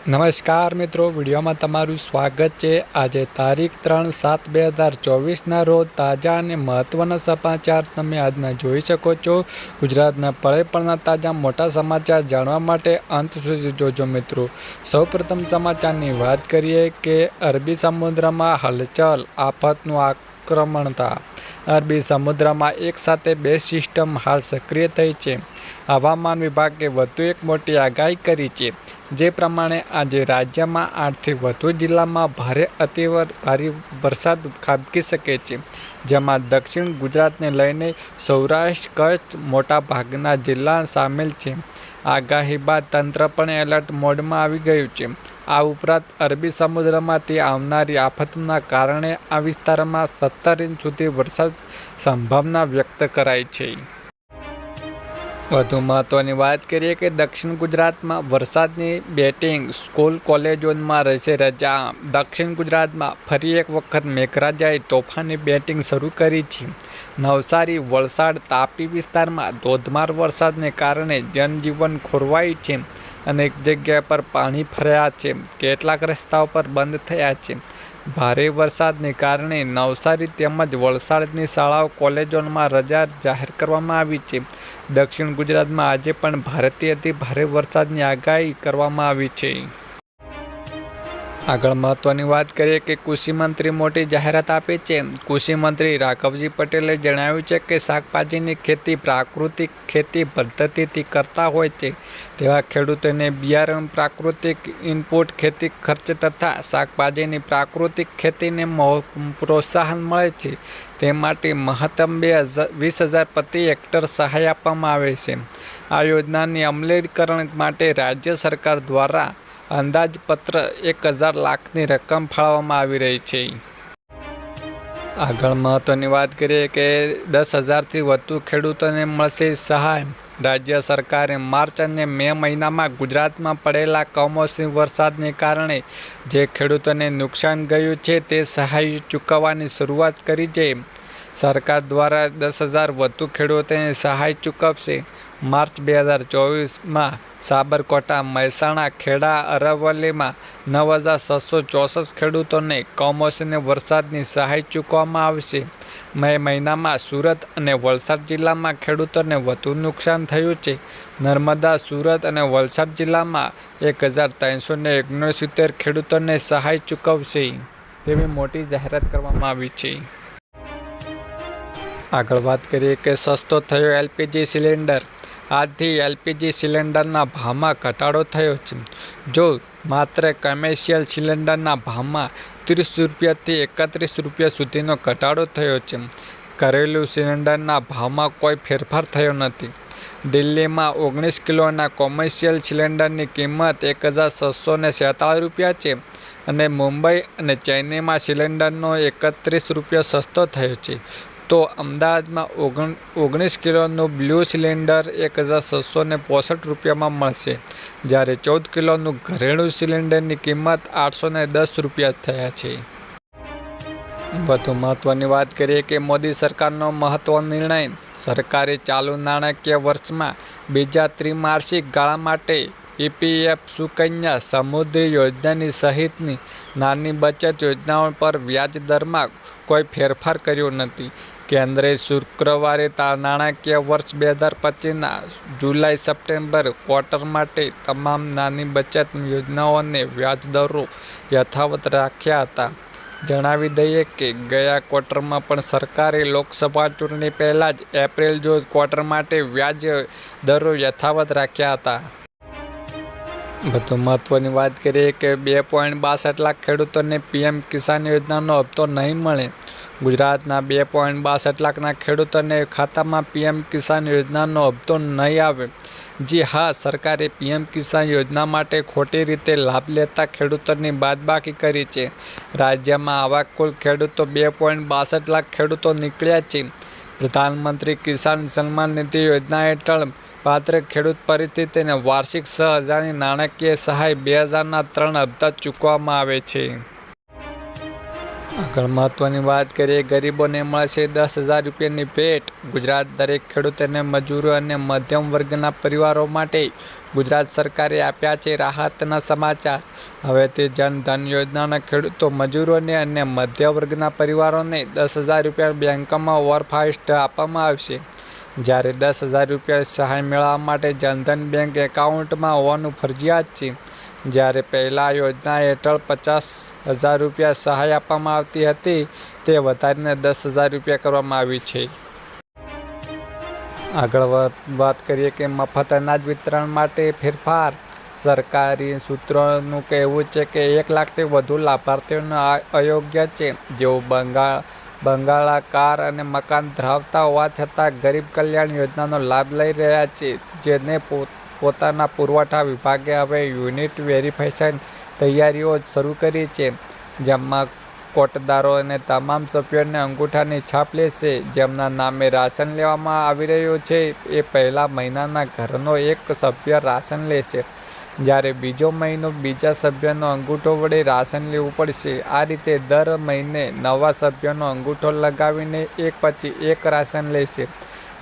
નમસ્કાર મિત્રો, વિડીયોમાં તમારું સ્વાગત છે. આજે તારીખ ત્રણ સાત બે હજાર ચોવીસના રોજ તાજા અને મહત્ત્વના સમાચાર તમે આજના જોઈ શકો છો. ગુજરાતના પળે પળના તાજા મોટા સમાચાર જાણવા માટે અંત સુધી જોજો મિત્રો. સૌપ્રથમ સમાચારની વાત કરીએ કે અરબી સમુદ્રમાં હલચલ, આફતનું આક્રમણતા. અરબી સમુદ્રમાં એક સાથે બે સિસ્ટમ હાલ સક્રિય થઈ છે. હવામાન વિભાગે વધુ એક મોટી આગાહી કરી છે. જે પ્રમાણે આજે રાજ્યમાં આઠથી વધુ જિલ્લામાં ભારે અતિ ભારે વરસાદ ખાબકી શકે છે. જેમાં દક્ષિણ ગુજરાતને લઈને સૌરાષ્ટ્ર, કચ્છ મોટાભાગના જિલ્લા સામેલ છે. આગાહી બાદ તંત્ર પણ એલર્ટ મોડમાં આવી ગયું છે. આ ઉપરાંત અરબી સમુદ્રમાંથી આવનારી આફતના કારણે આ વિસ્તારમાં સત્તર ઇંચ સુધી વરસાદ સંભાવના વ્યક્ત કરાઈ છે. વધુ મહત્ત્વની વાત કરીએ કે દક્ષિણ ગુજરાતમાં વરસાદની બેટિંગ સ્કૂલ કોલેજોમાં રહેશે રજા. દક્ષિણ ગુજરાતમાં ફરી એક વખત મેઘરાજાએ તોફાની બેટિંગ શરૂ કરી છે. નવસારી, વલસાડ, તાપી વિસ્તારમાં ધોધમાર વરસાદને કારણે જનજીવન ખોરવાયું છે અનેક જગ્યા પર પાણી ફર્યા છે. કેટલાક રસ્તાઓ પર બંધ થયા છે. ભારે વરસાદને કારણે નવસારી તેમજ વલસાડની શાળાઓ કોલેજોમાં રજા જાહેર કરવામાં આવી છે. દક્ષિણ ગુજરાતમાં આજે પણ ભારેથી અતિ ભારે વરસાદની આગાહી કરવામાં આવી છે. આગળ મહત્વની વાત કરીએ કે કૃષિ મંત્રી મોટી જાહેરાત આપી છે. કૃષિ મંત્રી રાઘવજી પટેલે જણાવ્યું છે કે શાકભાજીની ખેતી પ્રાકૃતિક ખેતી પદ્ધતિથી કરતા હોય છે. તેવા ખેડૂતોને બિયારણ, પ્રાકૃતિક ઇનપુટ ખેતી ખર્ચ તથા શાકભાજીની પ્રાકૃતિક ખેતીને પ્રોત્સાહન મળે છે. તે માટે મહત્તમ બે હજાર વીસ હજાર પ્રતિ હેક્ટર સહાય આપવામાં આવે છે. આ યોજનાની અમલીકરણ માટે રાજ્ય સરકાર દ્વારા અંદાજપત્ર એક હજાર લાખની રકમ ફાળવવામાં આવી રહી છે. આગળ મહત્ત્વની વાત કરીએ કે દસ હજારથી વધુ ખેડૂતોને મળશે સહાય. રાજ્ય સરકારે માર્ચ અને મે મહિનામાં ગુજરાતમાં પડેલા કમોસમી વરસાદને કારણે જે ખેડૂતોને નુકસાન ગયું છે તે સહાય ચૂકવવાની શરૂઆત કરી છે. સરકાર દ્વારા દસ હજાર વધુ ખેડૂતોને સહાય ચૂકવશે. માર્ચ બે હજાર ચોવીસમાં સાબરકોટા મહેસાણા, ખેડા, અરવલ્લીમાં નવ હજાર છસો ચોસઠ ખેડૂતોને કમોસમી વરસાદની સહાય ચૂકવવામાં આવશે મે મહિનામાં સુરત અને વલસાડ જિલ્લામાં ખેડૂતોને વધુ નુકસાન થયું છે. નર્મદા, સુરત અને વલસાડ જિલ્લામાં એક હજાર ત્રણસો ને ઓગણસિત્તેર ખેડૂતોને સહાય ચૂકવશે તેવી મોટી જાહેરાત કરવામાં આવી છે. આગળ વાત કરીએ કે સસ્તો થયો એલપીજી સિલિન્ડર. આજથી એલપીજી સિલિન્ડરના ભાવમાં ઘટાડો થયો છે. જો માત્ર કમર્શિયલ સિલિન્ડરના ભાવમાં ત્રીસ રૂપિયાથી એકત્રીસ રૂપિયા સુધીનો ઘટાડો થયો છે. ઘરેલું સિલિન્ડરના ભાવમાં કોઈ ફેરફાર થયો નથી. દિલ્હીમાં ઓગણીસ કિલોના કોમર્શિયલ સિલિન્ડરની કિંમત એક હજાર છસો ને સેતાળીસ રૂપિયા છે અને મુંબઈ અને ચેન્નઈમાં સિલિન્ડરનો એકત્રીસ રૂપિયા સસ્તો થયો છે. તો અમદાવાદમાં ઓગણ ઓગણીસ કિલોનું બ્લુ સિલિન્ડર એક હજાર છસો ને પોસઠ રૂપિયામાં મળશે, જ્યારે ચૌદ કિલોનું ઘરેણું સિલિન્ડરની કિંમત આઠસો ને દસ રૂપિયા થયા છે. વધુ મહત્ત્વની વાત કરીએ કે મોદી સરકારનો મહત્ત્વનો નિર્ણય, સરકારે ચાલુ નાણાકીય વર્ષમાં બીજા ત્રિમાસિક ગાળા માટે ઈપીએફ સુકન્યા સમુદ્રી યોજનાની સહિતની નાની બચત યોજનાઓ પર વ્યાજ દરમાં કોઈ ફેરફાર કર્યો નથી. કેન્દ્રે શુક્રવારે નાણાકીય વર્ષ બે હજાર પચીસના જુલાઈ સપ્ટેમ્બર ક્વાર્ટર માટે તમામ નાની બચત યોજનાઓને વ્યાજદરો યથાવત રાખ્યા હતા. જણાવી દઈએ કે ગયા ક્વાર્ટરમાં પણ સરકારે લોકસભા ચૂંટણી પહેલાં જ એપ્રિલ જો ક્વાર્ટર માટે વ્યાજ દરો યથાવત રાખ્યા હતા. વધુ મહત્વની વાત કરીએ કે બે પોઈન્ટ બાસઠ લાખ ખેડૂતોને પીએમ કિસાન યોજનાનો હપ્તો નહીં મળે. ગુજરાતના બે પોઈન્ટ બાસઠ લાખના ખેડૂતોને ખાતામાં પીએમ કિસાન યોજનાનો હપ્તો નહીં આવે. જી હા, સરકારે પીએમ કિસાન યોજના માટે ખોટી રીતે લાભ લેતા ખેડૂતોની બાદબાકી કરી છે. રાજ્યમાં આવા કુલ ખેડૂતો બે પોઈન્ટ બાસઠ લાખ ખેડૂતો નીકળ્યા છે. પ્રધાનમંત્રી કિસાન સન્માન નિધિ યોજના હેઠળ પાત્ર ખેડૂત પરિસ્થિતિને વાર્ષિક છ હજારની નાણાકીય સહાય બે હજારના ત્રણ હપ્તા ચૂકવવામાં આવે છે. આગળ મહત્વની વાત કરીએ, ગરીબોને મળશે દસ હજાર રૂપિયાની ભેટ. ગુજરાત દરેક ખેડૂતોને મજૂરો અને મધ્યમ વર્ગના પરિવારો માટે ગુજરાત સરકારે આપ્યા છે રાહતના સમાચાર. હવેથી જનધન યોજનાના ખેડૂતો મજૂરોને અને મધ્ય વર્ગના પરિવારોને દસ હજાર રૂપિયા બેંકમાં ઓવરફાસ્ટ આપવામાં આવશે. જ્યારે દસ હજાર રૂપિયા સહાય મેળવવા માટે જનધન બેંક એકાઉન્ટમાં હોવાનું ફરજિયાત છે. જ્યારે પહેલાં યોજના હેઠળ પચાસ હજાર રૂપિયા સહાય આપવામાં આવતી હતી, તે વધારીને દસ હજાર રૂપિયા કરવામાં આવી છે. આગળ વાત કરીએ કે મફત અનાજ વિતરણ માટે ફેરફાર. સરકારી સૂત્રોનું કહેવું છે કે એક લાખથી વધુ લાભાર્થીઓને અયોગ્ય છે. જેઓ બંગાળ બંગાળા કાર અને મકાન ધરાવતા હોવા છતાં ગરીબ કલ્યાણ યોજનાનો લાભ લઈ રહ્યા છે, જેને પોતાના પુરવઠા વિભાગે હવે યુનિટ વેરિફિકેશન તૈયારીઓ શરૂ કરી છે. જેમાં કોટદારો અને તમામ સભ્યોને અંગૂઠાની છાપ લેશે. જેમના નામે રાશન લેવામાં આવી રહ્યું છે, એ પહેલા મહિનાના ઘરનો એક સભ્ય રાશન લેશે. જ્યારે બીજો મહિનો બીજા સભ્યનો અંગૂઠો વડે રાશન લેવું પડશે. આ રીતે દર મહિને નવા સભ્યનો અંગૂઠો લગાવીને એક પછી એક રાશન લેશે.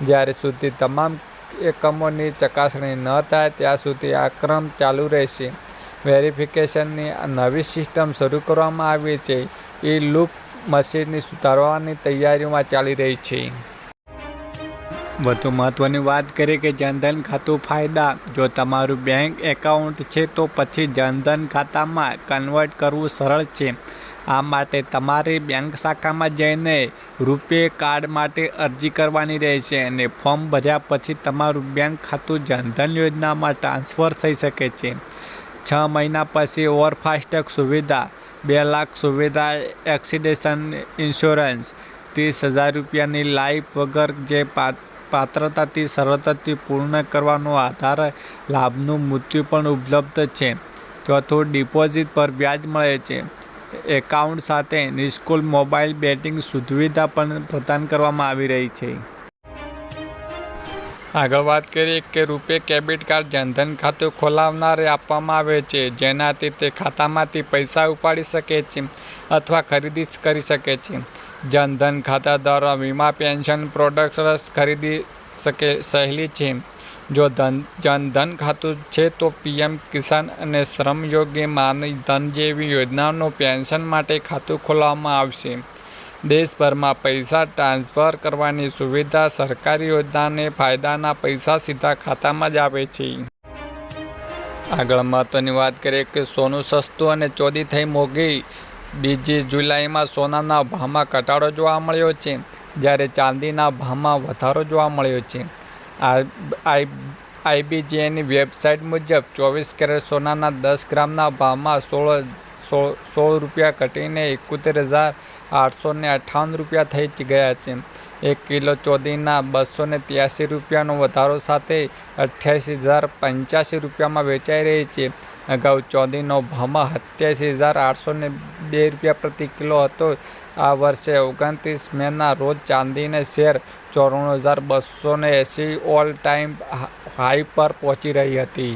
જ્યારે સુધી તમામ એકમોની ચકાસણી ન થાય, ત્યાં સુધી આ ક્રમ ચાલુ રહેશે. વેરિફિકેશનની નવી સિસ્ટમ શરૂ કરવામાં આવી છે. એ લૂપ મશીનની સુધારવાની તૈયારીઓમાં ચાલી રહી છે. વધુ મહત્વની વાત કરીએ કે જનધન ખાતું ફાયદા. જો તમારું બેંક એકાઉન્ટ છે, તો પછી જનધન ખાતામાં કન્વર્ટ કરવું સરળ છે. આ માટે તમારી બેંક શાખામાં જઈને રૂપે કાર્ડ માટે અરજી કરવાની રહેશે અને ફોર્મ ભર્યા પછી તમારું બેંક ખાતું જનધન યોજનામાં ટ્રાન્સફર થઈ શકે છે. છ મહિના પછી ઓવરફાસ્ટેગ સુવિધા, બે લાખ સુવિધા એક્સિડેશન ઇન્સ્યોરન્સ ત્રીસ હજાર રૂપિયાની લાઈફ વગર જે પાત્રતાથી સરળતાથી પૂર્ણ કરવાનો આધાર લાભનું મૃત્યુ પણ ઉપલબ્ધ છે. ચોથું ડિપોઝિટ પર વ્યાજ મળે છે. એકાઉન્ટ સાથે નિસ્કુલ મોબાઈલ બેટિંગ સુવિધા પણ પ્રદાન કરવામાં આવી રહી છે. આગળ વાત કરીએ કે રૂપે ક્રેડિટ કાર્ડ જનધન ખાતું ખોલાવનારે આપવામાં આવે છે, જેનાથી તે ખાતામાંથી પૈસા ઉપાડી શકે છે અથવા ખરીદી કરી શકે છે. જનધન ખાતા દ્વારા વીમા, પેન્શન, પ્રોડક્ટ્સ ખરીદી શકે, સહેલી છે. જો ધન જનધન ખાતું છે તો પીએમ કિસાન અને શ્રમયોગી માની ધન જેવી યોજનાઓનું પેન્શન માટે ખાતું ખોલવામાં આવશે. દેશભરમાં પૈસા ટ્રાન્સફર કરવાની સુવિધા સરકારી યોજનાને ફાયદાના પૈસા સીધા ખાતામાં જ આવે છે. આગળ મહત્વની વાત કરીએ કે સોનું સસ્તું અને ચોરી થઈ મોંઘી. બીજી જુલાઈમાં સોનાના ભાવમાં ઘટાડો જોવા મળ્યો છે. જ્યારે ચાંદીના ભાવમાં વધારો જોવા મળ્યો છે. આઈબીજીએની વેબસાઇટ મુજબ ચોવીસ કેરેટ સોનાના દસ ગ્રામના ભાવમાં સોળ સોળ રૂપિયા ઘટીને એકોતેર હજાર આઠસો ને અઠ્ઠાવન રૂપિયા થઈ ગયા છે. એક કિલો ચોદીના બસો ને ત્યાસી રૂપિયાનો વધારો સાથે અઠ્યાસી હજાર પંચ્યાસી રૂપિયામાં વેચાઈ રહી છે. અગાઉ ચોદીનો ભાવમાં સત્યાસી હજાર આઠસો ને બે રૂપિયા પ્રતિ કિલો હતો. આ વર્ષે ઓગણત્રીસ મેના રોજ ચાંદીને શેર ચોરાણું હજાર બસો ને એંસી ઓલ ટાઈમ હાઈ પર પહોંચી રહી હતી.